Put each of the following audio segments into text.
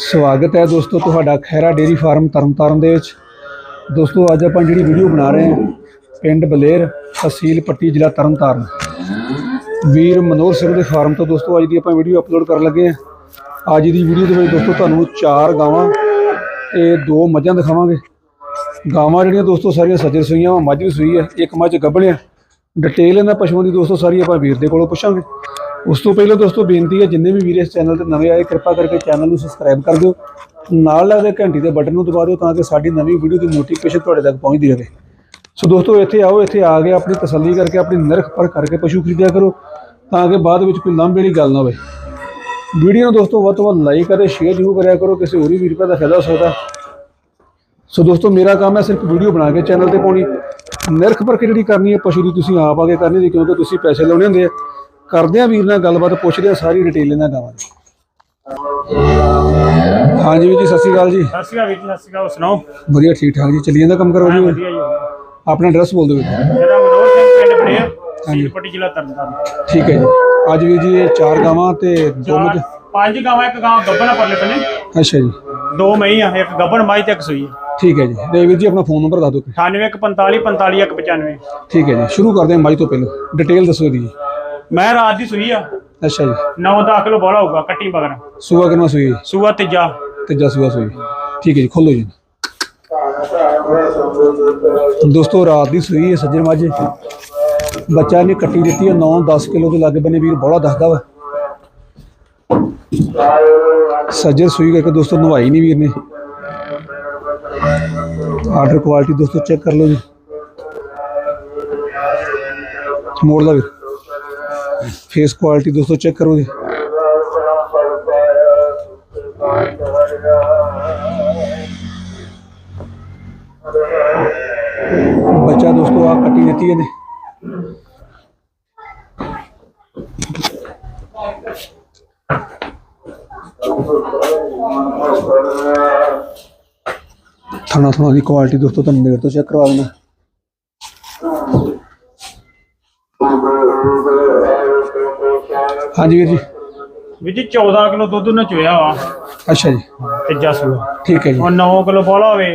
ਸਵਾਗਤ ਹੈ ਦੋਸਤੋ ਤੁਹਾਡਾ ਖੈਰਾ ਡੇਰੀ ਫਾਰਮ ਤਰਨਤਾਰਨ ਦੇ ਵਿੱਚ। ਦੋਸਤੋ ਅੱਜ ਆਪਾਂ ਜਿਹੜੀ ਵੀਡੀਓ ਬਣਾ ਰਹੇ ਹਾਂ ਪਿੰਡ ਬਲੇਰ ਤਹਿਸੀਲ ਪੱਟੀ ਜ਼ਿਲ੍ਹਾ ਤਰਨਤਾਰਨ। ਵੀਰ ਮਨੋਹਰ ਸਿੰਘ ਦੇ ਫਾਰਮ ਤੋਂ ਦੋਸਤੋ ਅੱਜ ਦੀ ਆਪਾਂ ਵੀਡੀਓ ਅਪਲੋਡ ਕਰਨ ਲੱਗੇ ਹਾਂ। ਅੱਜ ਦੀ ਵੀਡੀਓ ਦੇ ਵਿੱਚ ਦੋਸਤੋ ਤੁਹਾਨੂੰ ਚਾਰ ਗਾਵਾਂ ਤੇ ਦੋ ਮੱਝਾਂ ਦਿਖਾਵਾਂਗੇ। ਗਾਵਾਂ ਜਿਹੜੀਆਂ ਦੋਸਤੋ ਸਾਰੀਆਂ ਸੱਜਰ ਸੂਈਆਂ ਵਾਂ, ਮੱਝ ਵੀ ਸੂਈ ਹੈ ਇੱਕ ਮੱਝ ਗੱਭਣਿਆ। ਡਿਟੇਲ ਇਹਨਾਂ ਪਸ਼ੂਆਂ ਦੀ ਦੋਸਤੋ ਸਾਰੀ ਆਪਾਂ ਵੀਰ ਦੇ ਕੋਲੋਂ ਪੁੱਛਾਂਗੇ। ਉਸ ਤੋਂ ਪਹਿਲਾਂ ਦੋਸਤੋ ਬੇਨਤੀ ਹੈ, ਜਿੰਨੇ ਵੀ ਵੀਰ ਇਸ ਚੈਨਲ ਤੇ ਨਵੇਂ ਆਏ, ਕਿਰਪਾ ਕਰਕੇ ਚੈਨਲ ਨੂੰ ਸਬਸਕ੍ਰਾਈਬ ਕਰ ਦਿਓ। ਨਾਲ ਲੱਗਦੇ ਘੰਟੀ ਦੇ ਬਟਨ ਨੂੰ ਦਬਾ ਦਿਓ ਤਾਂ ਕਿ ਸਾਡੀ ਨਵੀਂ ਵੀਡੀਓ ਦੀ ਨੋਟੀਫਿਕੇਸ਼ਨ ਤੁਹਾਡੇ ਤੱਕ ਪਹੁੰਚਦੀ ਰਹੇ। ਸੋ ਦੋਸਤੋ, ਇੱਥੇ ਆਓ, ਇੱਥੇ ਆ ਕੇ ਆਪਣੀ ਤਸੱਲੀ ਕਰਕੇ, ਆਪਣੀ ਨਿਰਖ ਪਰ ਕਰਕੇ ਪਸ਼ੂ ਖਰੀਦਿਆ ਕਰੋ, ਤਾਂ ਕਿ ਬਾਅਦ ਵਿੱਚ ਕੋਈ ਲਾਂਭੇ ਵਾਲੀ ਗੱਲ ਨਾ ਹੋਵੇ। ਵੀਡੀਓ ਨੂੰ ਦੋਸਤੋ ਵੱਧ ਤੋਂ ਵੱਧ ਲਾਈਕ ਅਤੇ ਸ਼ੇਅਰ ਜ਼ਰੂਰ ਕਰਿਆ ਕਰੋ, ਕਿਸੇ ਹੋਰ ਵੀ ਵੀਰ ਦਾ ਫਾਇਦਾ ਹੋ ਸਕਦਾ। ਸੋ ਦੋਸਤੋ, ਮੇਰਾ ਕੰਮ ਹੈ ਸਿਰਫ ਵੀਡੀਓ ਬਣਾ ਕੇ ਚੈਨਲ ਤੇ ਪਾਉਣੀ। ਨਿਰਖ ਪਰਖ ਜਿਹੜੀ ਕਰਨੀ ਹੈ, ਪਸ਼ੂ ਦੀ ਤੁਸੀਂ ਆਪ ਆ ਕੇ ਕਰਨੀ ਜੀ ਕਿਉਂਕਿ ਤੁਸੀਂ ਪੈਸੇ ਲਾਉਣੇ ਹੁੰਦੇ ਆ। ਕਰਦੇ ਆ ਵੀਰ ਨਾਲ ਗੱਲਬਾਤ ਪੁੱਛਦੇ ਆ ਸਾਰੀ ਡਿਟੇਲ ਇਹਨਾਂ ਗਾਵਾਂ ਦੀ। ਹਾਂਜੀ ਵੀਰ ਜੀ ਸਤਿ ਸ਼੍ਰੀ ਅਕਾਲ ਜੀ। ਸਤਿ ਸ਼੍ਰੀ ਅਕਾਲ ਵੀਰ ਜੀ ਸਤਿ ਸ਼੍ਰੀ ਅਕਾਲ ਸੁਣਾਓ? ਵਧੀਆ ਠੀਕ ਠਾਕ ਜੀ। ਚੱਲੀ ਜਾਂਦਾ ਕੰਮ ਕਰੋ ਜੀ। ਵਧੀਆ ਜੀ ਆਪਣਾ ਐਡਰੈਸ ਬੋਲ ਦਿਓ ਵੀਰ ਮੇਰਾ ਮਨੋਹਰ ਸਿੰਘ ਪਿੰਡ ਬਨੇਰ ਸੀਲਪੱਟੀ ਜ਼ਿਲ੍ਹਾ ਤਰਨਤਾਰਨ। ਠੀਕ ਹੈ ਜੀ। ਅੱਜ ਵੀਰ ਜੀ ਇਹ ਚਾਰ ਗਾਵਾਂ ਤੇ ਦੋ ਮੱਝ ਪੰਜ ਗਾਵਾਂ ਇੱਕ ਗਾਂ ਗੱਬਣਾ ਪਰਲੇ ਬੰਨੇ ਅੱਛਾ ਜੀ। ਦੋ ਮਈ ਆ ਇੱਕ ਗੱਬਣ ਮਾਈ ਤੇ ਇੱਕ ਸੂਈ। ਠੀਕ ਹੈ ਜੀ। ਤੇ ਵੀਰ ਜੀ ਆਪਣਾ ਫੋਨ ਨੰਬਰ ਦੱਸ ਦਿਓ 9845 45 195 ਠੀਕ ਹੈ ਜੀ। ਸ਼ੁਰੂ ਕਰਦੇ ਹਾਂ ਮੱਝ ਤੋਂ ਪਹਿਲਾਂ। ਡਿਟੇਲ ਦੱਸੋ ਜੀ। ਮੈਂ ਰਾਤ ਦੀ ਸੂਈ ਆ। ਅੱਛਾ ਜੀ। 9-10 ਕਿਲੋ ਬੋਲਾ ਹੋਊਗਾ ਕੱਟੀ ਮਗਰ। ਸੂਆ ਕਿੰਨਾ ਸੂਈ? ਸੂਆ ਤੀਜਾ। ਤੀਜਾ ਸੂਆ ਸੂਈ। ਠੀਕ ਹੈ ਜੀ ਖੋਲੋ ਜੀ। ਦੋਸਤੋ ਰਾਤ ਦੀ ਸੂਈ ਹੈ ਸੱਜਣ ਮੱਝ। ਬੱਚਾ ਨੇ ਕੱਟੀ ਦਿੱਤੀ ਹੈ 9-10 ਕਿਲੋ ਦੇ ਲਾਗੇ ਬੰਨੇ ਵੀਰ ਬੋਲਾ ਦੱਸਦਾ ਵਾ। ਸੱਜਣ ਸੂਈ ਕਰਕੇ ਦੋਸਤੋ ਨਵਾਈ ਨਹੀਂ ਵੀਰ ਨੇ। ਆਰਡਰ ਕੁਆਲਿਟੀ ਦੋਸਤੋ ਚੈੱਕ ਕਰ ਲਓ ਜੀ। ਮੋੜ ਦਾ ਵੀਰ। ਫੇਸ ਕੁਆਲਿਟੀ ਦੋਸਤੋ ਚੈੱਕ ਕਰੋ ਜੀ। ਬੱਚਾ ਦੋਸਤੋ ਆ ਕੱਟੀ ਦਿੱਤੀ ਇਹਨੇ। ਥਣਾ ਥਣਾ ਦੀ ਕੁਆਲਿਟੀ ਦੋਸਤੋ ਤੁਹਾਨੂੰ ਨੇੜ ਤੋਂ ਚੈੱਕ ਕਰਵਾ ਦੇਣਾ। ਹਾਂਜੀ ਵੀਰ ਜੀ। ਵੀਰ ਜੀ 14 ਕਿਲੋ ਦੁੱਧ ਉਹਨਾਂ ਚੋਇਆ ਵਾ। ਅੱਛਾ ਜੀ। ਤੀਜਾ ਸੂਆ ਠੀਕ ਹੈ ਜੀ। ਹੁਣ 9 ਕਿਲੋ ਬੋਲਾ ਹੋਵੇ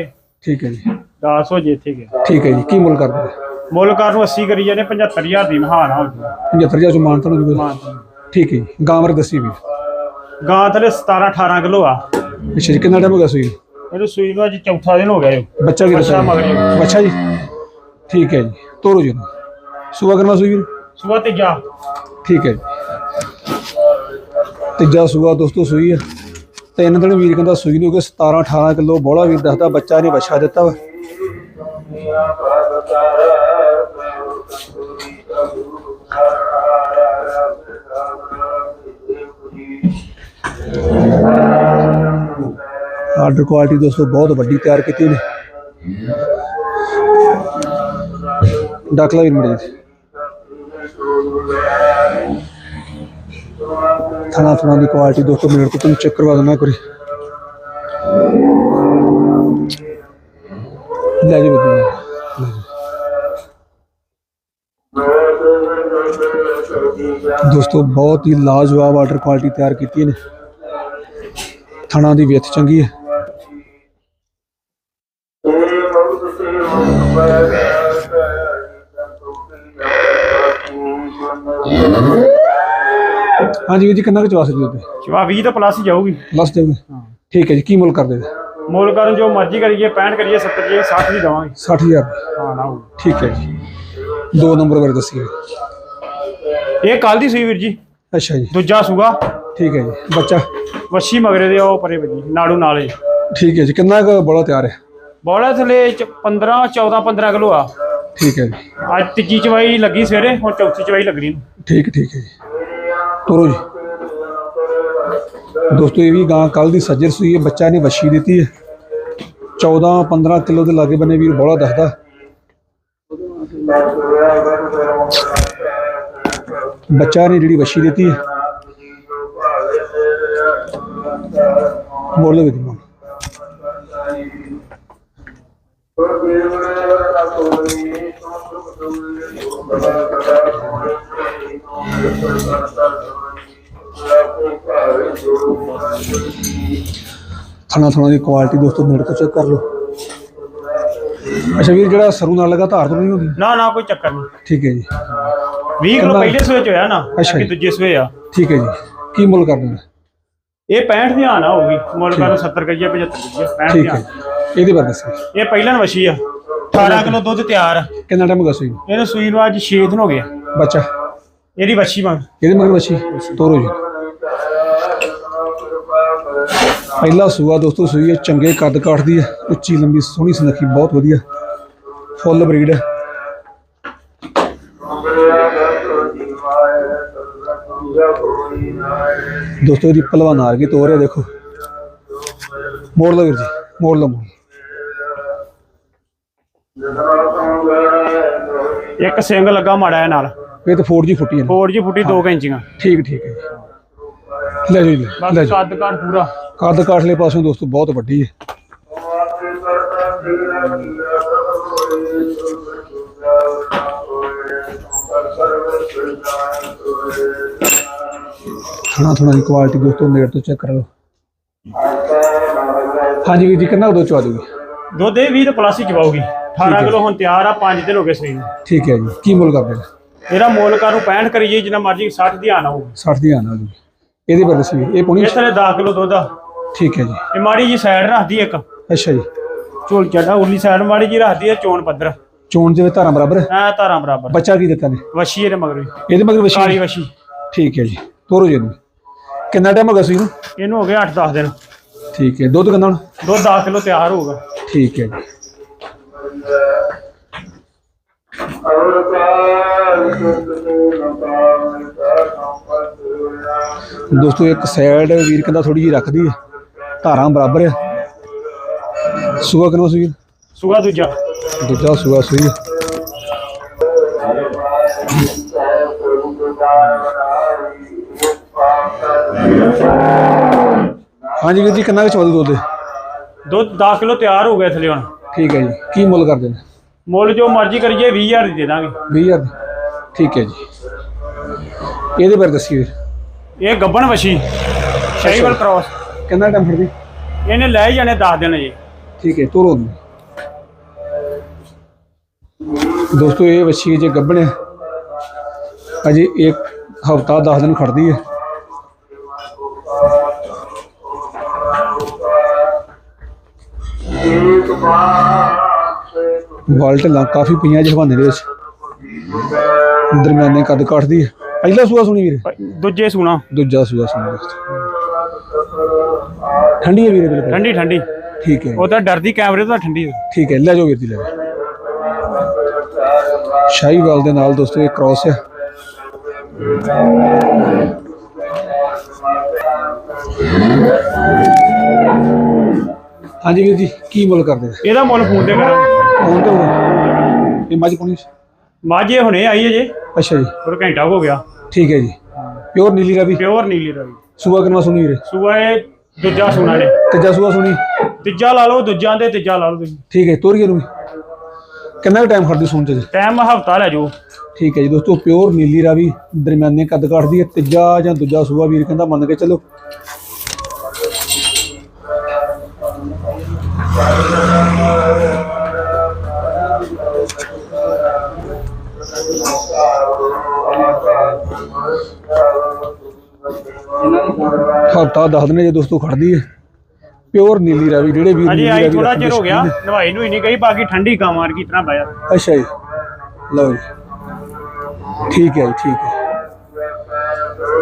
ਠੀਕ ਹੈ ਜੀ। 10 ਹੋ ਜੇ ਇੱਥੇ ਗਿਆ ਠੀਕ ਹੈ ਜੀ। ਕੀ ਮੁੱਲ ਕਰਦੇ? ਮੁੱਲ ਕਰਨ ਨੂੰ 80 ਕਰੀ ਜਾਂਦੇ 75000 ਦੀ ਮਹਾਨ ਹੋ ਜੂ। 75000 ਚ ਮਾਨਤਾ ਨੂੰ ਜੂਗਾ ਠੀਕ ਹੈ ਜੀ। ਗਾਂ ਬਾਰੇ ਦੱਸੀ ਵੀ। ਗਾਂ ਥਲੇ 17 18 ਕਿਲੋ ਆ। ਅੱਛਾ ਜੀ ਕਿੰਨਾ ਟਾਈਮ ਹੋ ਗਿਆ ਸੂਈ? ਇਹਨੂੰ ਸੂਈ ਨੂੰ ਅੱਜ ਚੌਥਾ ਦਿਨ ਹੋ ਗਿਆ ਜੀ। ਬੱਚਾ ਕੀ ਦੱਸਿਆ ਹੀ। ਬੱਚਾ ਜੀ। ਠੀਕ ਹੈ ਜੀ। ਤੋਰੋ ਜੀ ਸੁਬਾ ਕਰਨਾ ਸੂਈ ਵੀਰ ਸੂਆ ਤੀਜਾ। ਠੀਕ ਹੈ ਜੀ। ਤੀਜਾ ਸੂਆ ਦੋਸਤੋ ਸੂਈ ਹੈ ਤਿੰਨ ਦਿਨ ਵੀਰ ਕਹਿੰਦਾ ਸੂਈ ਨੂੰ ਕਿ 17 18 ਕਿਲੋ ਬੋਲਾ ਵੀਰ ਦੱਸਦਾ, ਬੱਚਾ ਨੇ ਬੱਛਾ ਦਿੱਤਾ ਵਾ। ਆਰਡਰ ਕੁਆਲਿਟੀ ਦੋਸਤੋ ਬਹੁਤ ਵੱਡੀ ਤਿਆਰ ਕੀਤੀ ਨੇ ਡਾਕਲਾ ਵੀਰ ਮੜੇ ਜੀ ਥਣਾ ਥਣਾ ਦੀ ਕੁਆਲਿਟੀ ਦੋਸਤੋ ਮੇਰੇ ਕੋਲ ਤੁਹਾਨੂੰ ਚੈੱਕ ਕਰਵਾ ਦੇਣਾ ਕਰੀ ਲੈ ਜੀ ਵੀਰ ਜੀ ਦੋਸਤੋ ਬਹੁਤ ਹੀ ਲਾਜਵਾਬ ਆਰਡਰ ਕੁਆਲਿਟੀ ਤਿਆਰ ਕੀਤੀ ਨੇ ਥਣਾ ਦੀ ਵਿੱਥ ਚੰਗੀ ਹੈ ਹਾਂਜੀ ਵੀਰ ਜੀ ਕਿੰਨਾ ਕੁ ਚਵਾ ਸਕਦੇ ਹੋ ਤੇ ਚਵਾ 20 ਤੋਂ ਪਲੱਸ ਜਾਊਗੀ। ਲਾਸਟ ਟਾਈਮ ਠੀਕ ਹੈ ਜੀ ਕੀ ਮੁੱਲ ਕਰਦੇ ਮੁੱਲ ਕਰਨ ਜੋ ਮਰਜ਼ੀ ਕਰੀਏ 65 ਕਰੀਏ 70 ਕਰੀਏ 60 ਦੀ ਦਵਾਂਗੇ। 60000 ਹਾਂ ਨਾ ਠੀਕ ਹੈ ਜੀ। ਦੋ ਨੰਬਰ ਬਾਰੇ ਦੱਸਿਓ। ਇਹ ਕੱਲ ਦੀ ਸੂਈ ਵੀਰ ਜੀ। ਅੱਛਾ ਜੀ। ਦੂਜਾ ਸੂਗਾ ਠੀਕ ਹੈ ਜੀ। ਬੱਚਾ? ਵੱਛੀ ਮਗਰੇ ਦੇ ਉਹ ਪਰੇ ਵੱਜੀ। ਨਾੜੂ ਨਾਲੇ ਠੀਕ ਹੈ ਜੀ। ਕਿੰਨਾ ਕੁ ਬੜਾ ਤਿਆਰ ਹੈ? ਬੋਲਾ ਥਲੇ 15 14 15 ਕਿਲੋ ਆ। ਠੀਕ ਹੈ ਜੀ। ਅੱਜ ਤੀਜੀ ਚਵਾਈ ਲੱਗੀ ਸਵੇਰੇ ਹੁਣ ਚੌਥੀ ਚਵਾਈ ਲੱਗਣੀ। ਠੀਕ ਠੀਕ ਹੈ ਜੀ। ਤੋਰੋ ਜੀ। ਦੋਸਤੋ, ਇਹ ਵੀ ਗਾਂ ਕੱਲ ਦੀ ਸੱਜਰ ਸੂਈ ਹੈ ਬੱਚਾ ਨੇ ਵੱਛੀ ਦਿੱਤੀ ਹੈ। 14 15 ਕਿਲੋ ਦੇ ਲਾਗੇ ਬੰਨੇ ਵੀਰ ਬੋਲਾ ਦੱਸਦਾ। ਬੱਚਾ ਨੇ ਜਿਹੜੀ ਵੱਛੀ ਦਿੱਤੀ ਹੈ। ਬੋਲ ਲਓ ਵੀਰ ਜੀ ਥਣਾ ਥਣਾ ਦੀ ਕੁਆਲਿਟੀ ਦੋਸਤੋ ਨੇੜੇ ਤੋਂ ਚੈੱਕ ਕਰ ਲਓ। ਅੱਛਾ ਵੀਰ ਜਿਹੜਾ ਸਰੂ ਨਾਲ ਲਗਾ ਧਾਰ ਤੋਂ ਨਹੀਂ ਹੁੰਦੀ? ਨਾ ਨਾ ਕੋਈ ਚੱਕਰ ਨਹੀਂ। ਠੀਕ ਹੈ ਜੀ। 20 ਕਿਲੋ? ਪਹਿਲੇ ਸੂਏ ਚ ਹੋਇਆ ਨਾ ਅੱਛਾ ਕਿ ਜੀ। ਦੂਜੇ ਸੂਏ ਆ। ਠੀਕ ਹੈ ਜੀ। ਕੀ ਮੁੱਲ ਕਰ ਦੇਣਾ ਇਹ 65 ਦੀ ਆਣਾ ਹੋਊਗੀ ਮੁੱਲ ਕਰ 70 ਕਰੀਏ 75 ਕਰੀਏ 65 ਠੀਕ ਦੀ ਹੈ ਆਣ ਇਹਦੇ ਬਾਰੇ ਦੱਸੋ। ਇਹ ਪਹਿਲਾਂ ਵਸ਼ੀ ਆ। 18 ਕਿਲੋ ਦੁੱਧ ਤਿਆਰ ਆ। ਕਿੰਨਾ ਟਾਈਮ ਹੋ ਗਿਆ ਨੂੰ? ਇਹਨੂੰ ਸੂਈ ਨੂੰ ਅੱਜ 6 ਦਿਨ ਹੋ ਗਏ ਆ। ਬੱਚਾ? ਇਹਦੀ ਵਸ਼ੀ ਮੰਗ ਇਹਦੇ ਮਗਰ ਬੱਚੀ ਤੋਰੋ ਜੀ। ਪਹਿਲਾ ਸੂਆ ਦੋਸਤੋ ਸੂਈ ਹੈ ਚੰਗੇ ਕੱਦ ਕਾਠ ਦੀ ਹੈ ਉੱਚੀ ਲੰਬੀ ਸੋਹਣੀ ਸੁਨੱਖੀ ਬਹੁਤ ਵਧੀਆ। ਫੁੱਲ ਬਰੀਡ ਹੈ। ਦੋਸਤੋ ਇਹਦੀ ਪਹਿਲਵਾਨ ਆ ਗਈ ਤੋਰ ਹੈ ਦੇਖੋ। ਮੋੜ ਲਓ ਵੀਰ ਜੀ ਮੋੜ ਲਓ ਇੱਕ ਸਿੰਗ ਲੱਗਾ ਮਾੜਾ ਇਹ ਨਾਲ। ਇਹ ਤਾਂ 4G ਫੁੱਟੀ ਹੈ ਫੋਰ ਜੀ ਫੁੱਟੀ 2 ਇੰਚੀਆਂ। ਠੀਕ ਠੀਕ ਹੈ ਜੀ। ਲੈ ਜਾਓ ਜੀ, ਲੈ ਲੈ ਬਸ ਜਾਓ ਕੱਦ ਪੂਰਾ। ਕੱਦ ਕਾਠਲੇ ਪਾਸੋਂ ਦੋਸਤੋ ਬਹੁਤ ਵੱਡੀ ਹੈ। ਥੋੜਾ ਥੋੜਾ ਦੀ ਕੁਆਲਿਟੀ ਦੋਸਤੋ ਨੇੜ ਤੋਂ ਚੈੱਕ ਕਰ ਲਓ। ਹਾਂਜੀ ਵੀਰ ਜੀ ਕਿੰਨਾ ਕੁ ਦੁੱਧ ਚਵਾ ਦੋਗੇ ਦੁੱਧ ਇਹ 20 ਤੇ ਪਲੱਸ ਹੀ ਚਵਾਉਗੀ 18 ਕਿਲੋ ਹੁਣ ਤਿਆਰ ਆ 5 ਦਿਨ ਹੋ ਗਏ ਨੂੰ। ਠੀਕ ਹੈ ਜੀ। ਕੀ ਮੁੱਲ ਕਰਦੇ ਨੇ? ਇਹਦਾ ਮੁੱਲ ਕਰੂ 65 ਕਰੀਏ ਜਿੰਨਾ ਮਰਜ਼ੀ 60 ਦੀ ਆਣਾ ਹੋਊ 60 ਦੀ ਆਣਾ ਜੀ। ਇਹਦੇ ਬਾਰੇ ਦੱਸੋ ਇਹ ਪੌਣੀ ਥਲੇ 10 ਕਿਲੋ ਦੁੱਧ ਆ। ਠੀਕ ਹੈ ਜੀ। ਇਹ ਮਾੜੀ ਜੀ ਸਾਈਡ ਰੱਖਦੀ ਇੱਕ। ਅੱਛਾ ਜੀ। ਝੋਲ ਚੱਡਾ ਉਰਲੀ ਸਾਈਡ ਮਾੜੀ ਜੀ ਰੱਖਦੀ ਹੈ ਚੋਣ ਪੱਧਰ। ਚੋਣ ਜਿਵੇਂ ਧਾਰਾਂ ਬਰਾਬਰ? ਹੈ। ਐ ਤਾਰਾਂ ਬਰਾਬਰ। ਬੱਚਾ ਕੀ ਦਿੱਤਾ ਨੇ? ਵਸ਼ੀ ਇਹਦੇ ਮਗਰ ਵੀ ਇਹਦੇ ਮਗਰ ਵਸ਼ੀ ਕਾਲੀ ਵਸ਼ੀ ਠੀਕ ਹੈ ਜੀ। ਤੋਰੋ ਜੀ ਇਹਨੂੰ। ਕਿੰਨਾ ਟਾਈਮ ਹੋ ਗਿਆ ਸੀ ਇਹਨੂੰ ਇਹਨੂੰ ਹੋ ਗਏ 8-10 ਦਿਨ। ਠੀਕ ਹੈ। ਦੁੱਧ ਕਿੰਨਾ ਹੁਣ? ਦੁੱਧ 10 ਕਿਲੋ ਤਿਆਰ ਹੋਊਗਾ। ਠੀਕ ਹੈ ਜੀ। ਦੋਸਤੋ ਇੱਕ ਸਾਈਡ ਵੀਰ ਕਹਿੰਦਾ ਥੋੜੀ ਜਿਹੀ ਰੱਖਦੀ ਹੈ। ਧਾਰਾਂ ਬਰਾਬਰ ਹੈ। ਸੂਆ ਕਿੰਨਾ ਸੂਈ? ਸੂਆ ਦੂਜਾ। ਦੂਜਾ ਸੂਆ ਸੂਈ ਹਾਂਜੀ ਵੀਰ ਜੀ ਕਿੰਨਾ ਕੁ ਚਵਾ ਦੂ ਦੁੱਧ ਦੁੱਧ 10 ਕਿਲੋ ਤਿਆਰ ਹੋ ਗਿਆ ਥਲੇ ਹੁਣ ਠੀਕ ਹੈ ਜੀ। ਕੀ ਮੁੱਲ ਕਰਦੇ ਨੇ? ਮੁੱਲ ਜੋ ਮਰਜ਼ੀ ਕਰੀਏ 20000 ਦੀ ਦੇ ਦਾਂਗੇ। 20000 ਦੀ? ਠੀਕ ਹੈ ਜੀ। ਇਹਦੇ ਬਾਰੇ ਦੱਸਿਓ ਇਹ ਗੱਬਣ ਵਸ਼ੀ ਸ਼ਾਹੀਵਾਲ ਕ੍ਰਾਸ ਕਿੰਨਾ ਟਾਈਮ ਫੜਦੀ ਇਹਨੇ ਲੈ ਹੀ ਜਾਣੇ 10 ਦਿਨ ਜੀ ਠੀਕ ਹੈ ਤੋਰੋ ਦੋਸਤੋ ਇਹ ਵੱਛੀ ਜੇ ਗੱਭਣ ਹੈ ਅਜੇ ਇੱਕ ਹਫਤਾ 10 ਦਿਨ ਖੜਦੀ ਹੈ। ਵਾਲਟ ਲਾ ਕਾਫੀ ਪਈਆਂ ਜਿਹ ਹਵਾਨੇ ਦੇ ਵਿੱਚ। ਦਰਮਿਆਨੇ ਕੱਦ ਕੱਟਦੀ ਹੈ ਪਹਿਲਾ ਸੂਆ ਸੁਣੀ ਵੀਰੇ? ਦੂਜੇ ਸੂਣਾ। ਦੂਜਾ ਸੂਆ ਸੁਣੀ ਦੋਸਤੋ ਠੰਡੀ ਹੈ ਵੀਰੇ ਬਿਲਕੁਲ। ਠੰਡੀ ਠੰਡੀ। ਠੀਕ ਹੈ। ਉਹ ਤਾਂ ਡਰਦੀ ਕੈਮਰੇ ਤੋਂ ਠੰਡੀ ਠੀਕ ਹੈ ਲੈ ਜਾਓ ਵੀਰ ਜੀ ਲੈ ਜਾਓ। ਸ਼ਾਹੀਵਾਲ ਦੇ ਨਾਲ ਦੋਸਤੋ ਇਹ ਕ੍ਰਾਸ ਹੈ ਹਾਂਜੀ ਵੀਰ ਜੀ ਕੀ ਮੁੱਲ ਕਰਦੇ ਇਹਦਾ ਮੁੱਲ ਫੋਨ ਤੇ ਕਰਾਂਗੇ। ਫੋਨ ਤੇ ਇਹ ਮੱਝ ਕੋਣੀ ਮਾਝੇ ਹੁਣੇ ਆਈ ਹੈ ਜੇ। ਅੱਛਾ ਜੀ। ਹੋਰ ਘੰਟਾ ਹੋ ਗਿਆ। ਠੀਕ ਹੈ ਜੀ। ਪਿਓਰ ਨੀਲੀ ਰਵੀ। ਪਿਓਰ ਨੀਲੀ ਰਵੀ। ਸੂਆ ਕਿੰਨਾ ਸੁਣੀ ਵੀਰੇ? ਸੂਆ ਇਹ ਦੂਜਾ ਸੂਣਾ ਨੇ ਤੀਜਾ ਸੂਆ ਸੁਣੀ ਤੀਜਾ ਲਾ ਲਓ ਦੂਜਾ ਦੇ ਤੀਜਾ ਲਾ ਲਓ ਤੁਸੀਂ। ਠੀਕ ਹੈ ਤੋਰੀਏ ਨੂੰ ਵੀ। ਕਿੰਨਾ ਟਾਈਮ ਖੜਦੀ ਸੂਣ ਚ ਜੀ? ਟਾਈਮ ਹਫਤਾ ਲੈ ਜਾਓ। ਠੀਕ ਹੈ ਜੀ ਦੋਸਤੋ ਪਿਓਰ ਨੀਲੀ ਰਾਵੀ ਦਰਮਿਆਨੇ ਕੱਦ ਕੱਟਦੀ ਹੈ ਤੀਜਾ ਜਾਂ ਦੂਜਾ ਸੂਆ ਵੀਰ ਕਹਿੰਦਾ ਮੰਨ ਕੇ ਚੱਲੋ। ਹਫਤਾ ਦੱਸ ਦਿਨੇ ਜੇ ਦੋਸਤੋ ਖੜਦੀ ਹੈ। ਪਿਓਰ ਨੀਲੀ ਰਾਵੀ ਜਿਹੜੇ ਵੀਰ ਅਜੇ ਆਈ ਥੋੜਾ ਚਿਰ ਹੋ ਗਿਆ ਨਵਾਈ ਨੂੰ ਹੀ ਨਹੀਂ ਗਈ ਬਾਕੀ ਠੰਡੀ ਕਾਮਾਰ ਕੀ ਤਰ੍ਹਾਂ ਪਾਇਆ ਨੇ। ਅੱਛਾ ਜੀ। ਲਓ ਜੀ। ਠੀਕ ਹੈ ਜੀ ਠੀਕ ਹੈ।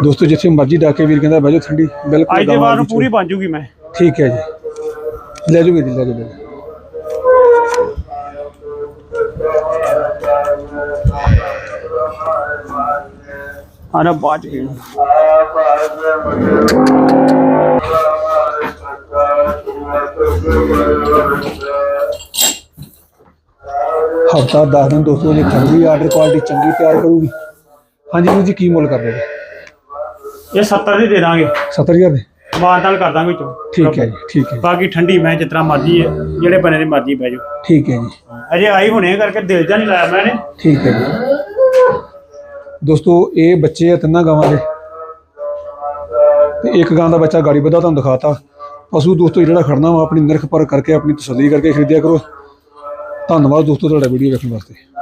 ਦੋਸਤੋ ਜਿੱਥੇ ਮਰਜ਼ੀ ਡਾਕੇ ਵੀਰ ਕਹਿੰਦਾ ਬੈਜੋ ਠੰਡੀ ਬਿਲਕੁਲ ਅੱਜ ਦੇ ਵਾਰ ਪੂਰੀ ਬਣ ਜੂਗੀ ਮੈਂ। ਠੀਕ ਹੈ ਜੀ। ਲੈ ਵੀਰ ਜੀ ਲੈ ਜਾਓ। ਆਣਾ ਬਾਜ ਪੀਣ। ਹਫਤਾ 10 ਦਿਨ ਦੋਸਤੋ ਜੇ ਖੜਦੀ ਆਰਡਰ ਕੁਆਲਿਟੀ ਚੰਗੀ ਤਿਆਰ ਕਰੂਗੀ। ਹਾਂਜੀ ਵੀਰ ਜੀ ਕੀ ਮੁੱਲ ਕਰ ਰਹੇ ਇਹ 70 ਦੀ ਦੇ ਦਾਂਗੇ। 70000 ਦੇ? ਮਾਨਤਾਲ ਕਰ ਦਾਂਗੇ ਵਿੱਚੋਂ। ਠੀਕ ਹੈ ਜੀ ਠੀਕ ਹੈ ਬਾਕੀ ਠੰਡੀ ਮੈਂ ਤਰ੍ਹਾਂ ਮਰਜ਼ੀ ਹੈ ਜਿਹੜੇ ਬਣੇ ਦੀ ਮਰਜ਼ੀ ਪੈ ਜਾਓ। ਠੀਕ ਹੈ ਜੀ। ਅਜੇ ਆਈ ਹੁਣੇ ਕਰਕੇ ਦਿਲ ਜਾ ਨਹੀਂ ਲਾਇਆ ਮੈਂ ਨੇ ਠੀਕ ਹੈ ਜੀ। ਦੋਸਤੋ, ਇਹ ਬੱਚੇ ਆ ਤਿੰਨਾਂ ਗਾਵਾਂ ਦੇ। ਤੇ ਇੱਕ ਗਾਂ ਦਾ ਬੱਚਾ ਗਾੜੀ ਵਧਾ ਤੁਹਾਨੂੰ ਦਿਖਾਤਾ। ਪਸ਼ੂ ਦੋਸਤੋ, ਜਿਹੜਾ ਖੜਨਾ ਵਾ, ਆਪਣੀ ਨਿਰਖ ਪਰ ਕਰਕੇ ਆਪਣੀ ਤਸੱਲੀ ਕਰਕੇ ਖਰੀਦਿਆ ਕਰੋ। ਧੰਨਵਾਦ ਦੋਸਤੋ, ਤੁਹਾਡਾ ਵੀਡੀਓ ਵੇਖਣ ਵਾਸਤੇ।